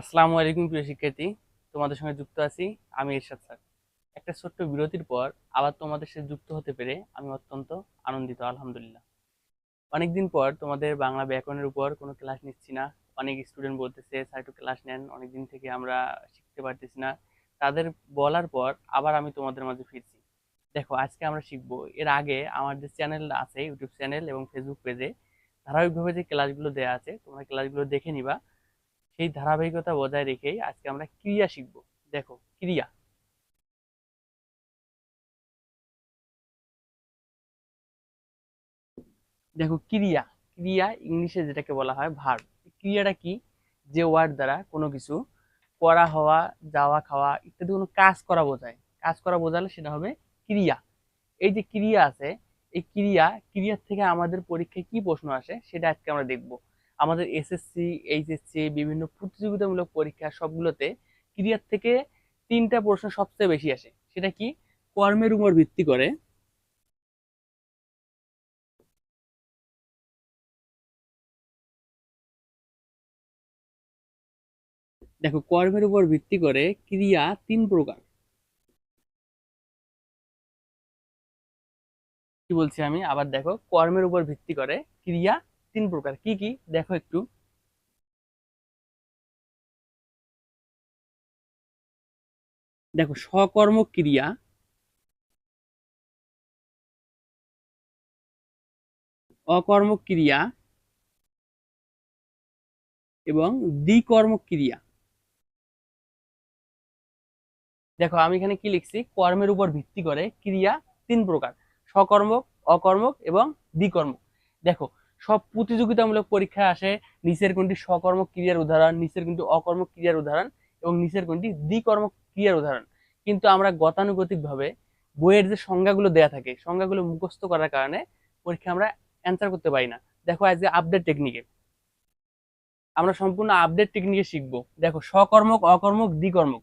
আসসালামু আলাইকুম প্রিয় শিক্ষার্থী, তোমাদের সঙ্গে যুক্ত আছি আমি ইরশাদ স্যার। একটা ছোট্ট বিরতির পর আবার তোমাদের সাথে যুক্ত হতে পেরে আমি অত্যন্ত আনন্দিত, আলহামদুলিল্লাহ। অনেকদিন পর তোমাদের বাংলা ব্যাকরণের উপর কোনো ক্লাস নিচ্ছি না। অনেক স্টুডেন্ট বলতেছে, স্যার, একটু ক্লাস নেন, অনেকদিন থেকে আমরা শিখতে পারতেছি না। তাদের বলার পর আবার আমি তোমাদের মাঝে ফিরছি। দেখো, আজকে আমরা শিখব, এর আগে আমার যে চ্যানেল আছে, ইউটিউব চ্যানেল এবং ফেসবুক পেজে ধারাবাহিকভাবে যে ক্লাসগুলো দেওয়া আছে, তোমরা ক্লাসগুলো দেখে নিবা। সেই ধারাবাহিকতা বজায় রেখেই আজকে আমরা ক্রিয়া শিখব। দেখো, ক্রিয়া। দেখো, ক্রিয়া। ক্রিয়া ইংলিশে যেটাকে বলা হয় ভার্ব ক্রিয়াটা কি? যে ওয়ার্ড দ্বারা কোনো কিছু করা হওয়া, যাওয়া, খাওয়া ইত্যাদি কোনো কাজ করা বোঝায়। কাজ করা বোঝালে সেটা হবে ক্রিয়া। এই যে ক্রিয়া আছে, এই ক্রিয়া, ক্রিয়ার থেকে আমাদের পরীক্ষায় কি প্রশ্ন আসে সেটা আজকে আমরা দেখব। আমাদের এসএসসি এইচএসসি বিভিন্ন প্রতিযোগিতামূলক পরীক্ষা সবগুলোতে ক্রিয়ার থেকে তিনটা প্রশ্ন সবচেয়ে বেশি আসে। সেটা কি? কর্মের উপর ভিত্তি করে। দেখো, কর্মের উপর ভিত্তি করে ক্রিয়া তিন প্রকার। কি বলছি আমি? আবার দেখো, কর্মের উপর ভিত্তি করে ক্রিয়া তিন প্রকার। কি কি? দেখো একটু। দেখো সকর্মক ক্রিয়া। অকর্মক ক্রিয়া। এবং দ্বিকর্মক ক্রিয়া। দেখো, আমি এখানে কি লিখছি? কর্মের উপর ভিত্তি করে ক্রিয়া তিন প্রকার। সকর্মক অকর্মক এবং দ্বিকর্মক দেখো সব প্রতিযোগিতামূলক পরীক্ষায় আসে নিচের কোনটি সকর্মক ক্রিয়ার উদাহরণ, নিচের কোনটি অকর্মক ক্রিয়ার উদাহরণ এবং নিচের কোনটি দ্বিকর্মক ক্রিয়ার উদাহরণ। কিন্তু আমরা গতানুগতিক ভাবে বইয়ের যে সংজ্ঞাগুলো দেয়া থাকে, সংজ্ঞাগুলো মুখস্থ করার কারণে পরীক্ষা আমরা অ্যান্সার করতে পারি না। দেখো আজকে আপডেট টেকনিকে আমরা সম্পূর্ণ আপডেট টেকনিকে শিখব। দেখো সকর্মক অকর্মক, দ্বিকর্মক।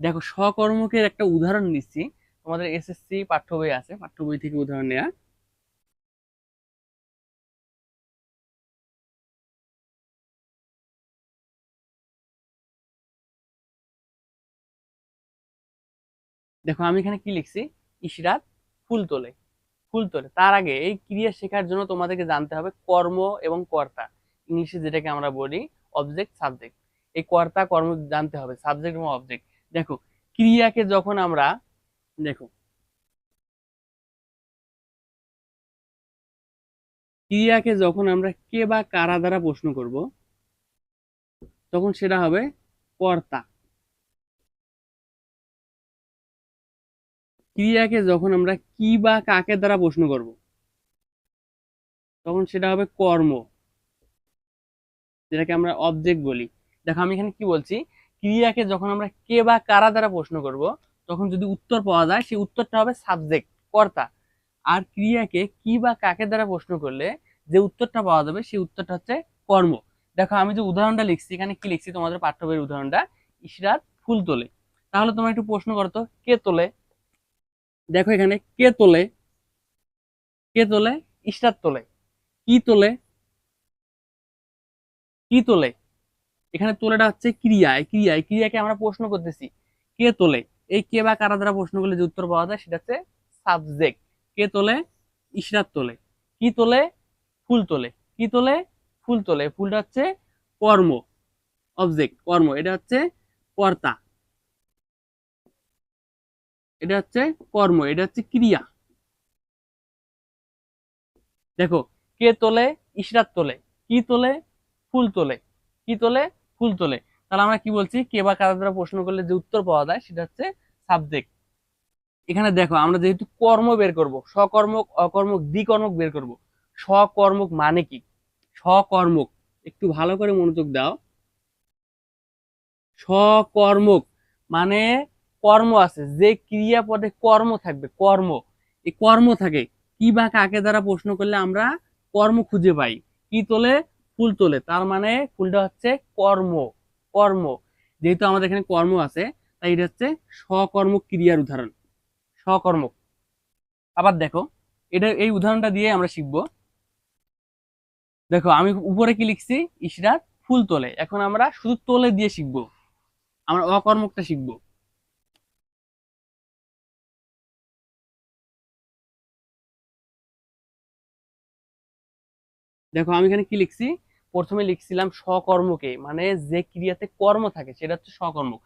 দেখো সকর্মকের একটা উদাহরণ নিচ্ছি। তোমাদের এসএসসি পাঠ্য বই আছে, পাঠ্য বই থেকে উদাহরণ নেওয়া দেখো, আমি এখানে কি লিখছি? ইশরাত ফুল তোলে। ফুল তোলে। তার আগে এই ক্রিয়া শেখার জন্য তোমাদেরকে জানতে হবে কর্ম এবং কর্তা। ইংলিশে যেটাকে আমরা বলি অবজেক্ট সাবজেক্ট এই কর্তা, কর্ম জানতে হবে সাবজেক্ট এবং অবজেক্ট দেখো, ক্রিয়াকে যখন আমরা দেখো। ক্রিয়াকে যখন আমরা কে বা কারা দ্বারা প্রশ্ন করব, তখন সেটা হবে কর্তা। ক্রিয়াকে যখন আমরা কি বা কাকে দ্বারা প্রশ্ন করব, তখন সেটা হবে কর্ম। যেটাকে আমরা অবজেক্ট বলি। দেখো, আমি এখানে কি বলছি? ক্রিয়াকে যখন আমরা কে বা কারা দ্বারা প্রশ্ন করব তখন যদি উত্তর পাওয়া যায়, সেই উত্তরটা হবে সাবজেক্ট কর্তা। আর ক্রিয়াকে কি বা কাকে দ্বারা প্রশ্ন করলে যে উত্তরটা পাওয়া যাবে, সেই উত্তরটা হচ্ছে কর্ম। দেখো, আমি যে উদাহরণটা লিখছি, এখানে কি লিখছি তোমাদের পাঠ্য বইয়ের উদাহরণটা? ইশরাত ফুল তোলে। তাহলে তোমার একটু প্রশ্ন করতো কে তোলে? দেখো এখানে, কে তোলে? কে তোলে? ইশরাত তোলে। কি তোলে? কি তোলে? এখানে তোলেটা হচ্ছে ক্রিয়ায় ক্রিয়ায় ক্রিয়াকে আমরা প্রশ্ন করতেছি। কে তোলে? এই কে বা কারা দ্বারা প্রশ্ন করলে যে উত্তর পাওয়া যায়, সেটা হচ্ছে সাবজেক্ট কে তোলে? ইশরাত তোলে। কি তোলে? ফুল তোলে। কি তোলে? ফুল তোলে। ফুলটা হচ্ছে কর্ম। অবজেক্ট কর্ম। এটা হচ্ছে কর্তা। এটা হচ্ছে কর্ম। এটা হচ্ছে ক্রিয়া। দেখো, কে তোলে? ইশরাত তোলে। কি তোলে? ফুল তোলে। কি তোলে? ফুল তোলে। তাহলে আমরা কি বলছি? কে বা কারা দ্বারা প্রশ্ন করলে যে উত্তর পাওয়া যায় সেটা হচ্ছে সাবজেক্ট এখানে দেখো, আমরা যেহেতু কর্ম বের করব সকর্মক অকর্মক, দ্বিকর্মক বের করব। সকর্মক মানে কি? সকর্মক একটু ভালো করে মনোযোগ দাও। সকর্মক মানে কর্ম আছে, যে ক্রিয়াপদে কর্ম থাকবে, কর্ম। এই কর্ম থাকে, কি বা কাকে দ্বারা প্রশ্ন করলে আমরা কর্ম খুঁজে পাই? কি তোলে? ফুল তোলে। তার মানে ফুলটা হচ্ছে কর্ম। কর্ম। যেহেতু আমাদের এখানে কর্ম আছে, তাই এটা হচ্ছে সকর্ম ক্রিয়ার উদাহরণ। সকর্মক আবার দেখো, এটা এই উদাহরণটা দিয়ে আমরা শিখব। দেখো, আমি উপরে কি লিখছি? ইশরাত ফুল তোলে। এখন আমরা শুধু তোলে দিয়ে শিখব। আমরা অকর্মকটা শিখব। দেখো, আমি এখানে কি লিখছি? প্রথমে লিখছিলাম সকর্মকে মানে যে ক্রিয়াতে কর্ম থাকে সেটা হচ্ছে সকর্মক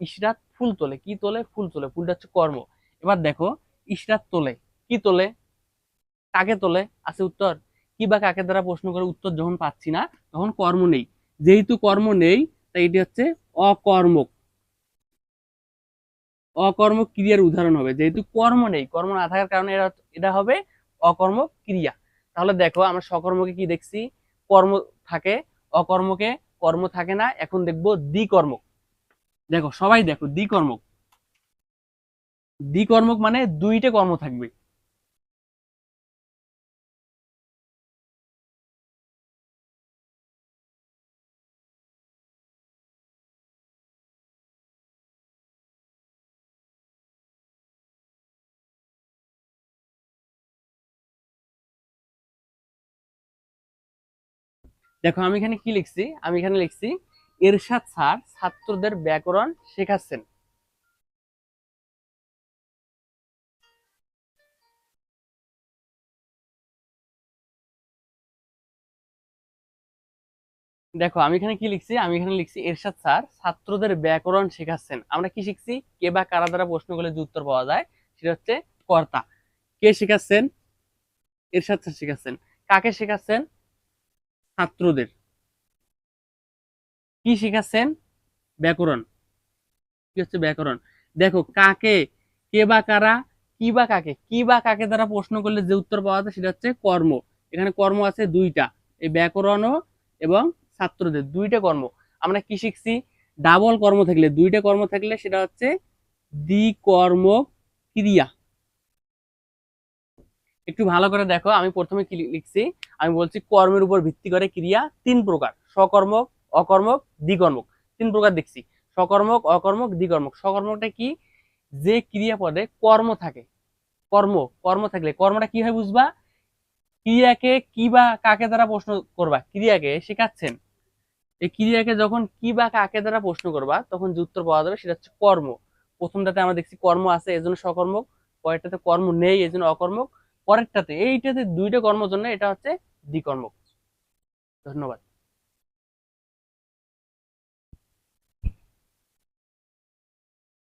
ইশরাত ফুল তোলে, কি তোলে? ফুল তোলে, ফুলটা হচ্ছে কর্ম। এবার দেখো, ইশরাত তোলে, কি তোলে? কাকে তোলে? আছে উত্তর? কি বা কাকে দ্বারা প্রশ্ন করে উত্তর যখন পাচ্ছি না, তখন কর্ম নেই। যেহেতু কর্ম নেই, তাই এটি হচ্ছে অকর্মক। অকর্ম ক্রিয়ার উদাহরণ হবে। যেহেতু কর্ম নেই, কর্ম না থাকার কারণে এটা হবে অকর্ম ক্রিয়া। তাহলে দেখো, আমরা সকর্মকে কি দেখছি? কর্ম থাকে, অকর্মকে কর্ম থাকে না, এখন দেখব দ্বিকর্মক। দেখো, সবাই দেখো, দ্বিকর্মক। দ্বিকর্মক মানে দুইটা কর্ম থাকবে। দেখো, আমি এখানে কি লিখছি? আমি এখানে লিখছি এরশাদ স্যার, ছাত্রদের ব্যাকরণ শেখাচ্ছেন। দেখো, আমি এখানে কি লিখছি? আমি এখানে লিখছি এরশাদ স্যার, ছাত্রদের ব্যাকরণ শেখাচ্ছেন। আমরা কি শিখছি? কে বা কারা দ্বারা প্রশ্ন করলে যে উত্তর পাওয়া যায়, সেটা হচ্ছে কর্তা। কে শেখাচ্ছেন? এরশাদ স্যার শেখাচ্ছেন। কাকে শেখাচ্ছেন? ছাত্রদের। কি শিখাচ্ছেন? ব্যাকরণ। কি হচ্ছে ব্যাকরণ? দেখো, কাকে, কে বা কারা, কি বা কাকে, কি বা কাকে দ্বারা প্রশ্ন করলে যে উত্তর পাওয়া যায় সেটা হচ্ছে কর্ম। এখানে কর্ম আছে দুইটা, এই ব্যাকরণও এবং ছাত্রদের, দুইটা কর্ম। আমরা কি শিখছি? ডাবল কর্ম থাকলে, দুইটা কর্ম থাকলে সেটা হচ্ছে দ্বিকর্ম ক্রিয়া। একটু ভালো করে দেখো, আমি প্রথমে কি লিখছি? আমি বলছি কর্মের উপর ভিত্তি করে ক্রিয়া তিন প্রকার সকর্মক অকর্মক, দ্বিকর্মক। তিন প্রকার দেখছি সকর্মক অকর্মক, দ্বিকর্মক। সকর্মকটা কি? যে ক্রিয়াপদে কর্ম থাকে, কর্ম কর্ম থাকলে, কর্মটা কি হয় বুঝবা? ক্রিয়াকে কি বা কাকে দ্বারা প্রশ্ন করবা? ক্রিয়াকে শেখাচ্ছেন। এই ক্রিয়াকে যখন কি বা কাকে দ্বারা প্রশ্ন করবা, তখন যে উত্তর পাওয়া যাবে সেটা হচ্ছে কর্ম। প্রথমটাতে আমরা দেখছি কর্ম আছে, এজন্য সকর্মক পরেরটাতে কর্ম নেই, এজন্য অকর্মক। পরেরটাতে এইটাতে দুইটা কর্মের জন্য এটা হচ্ছে দ্বিকর্মক ধন্যবাদ।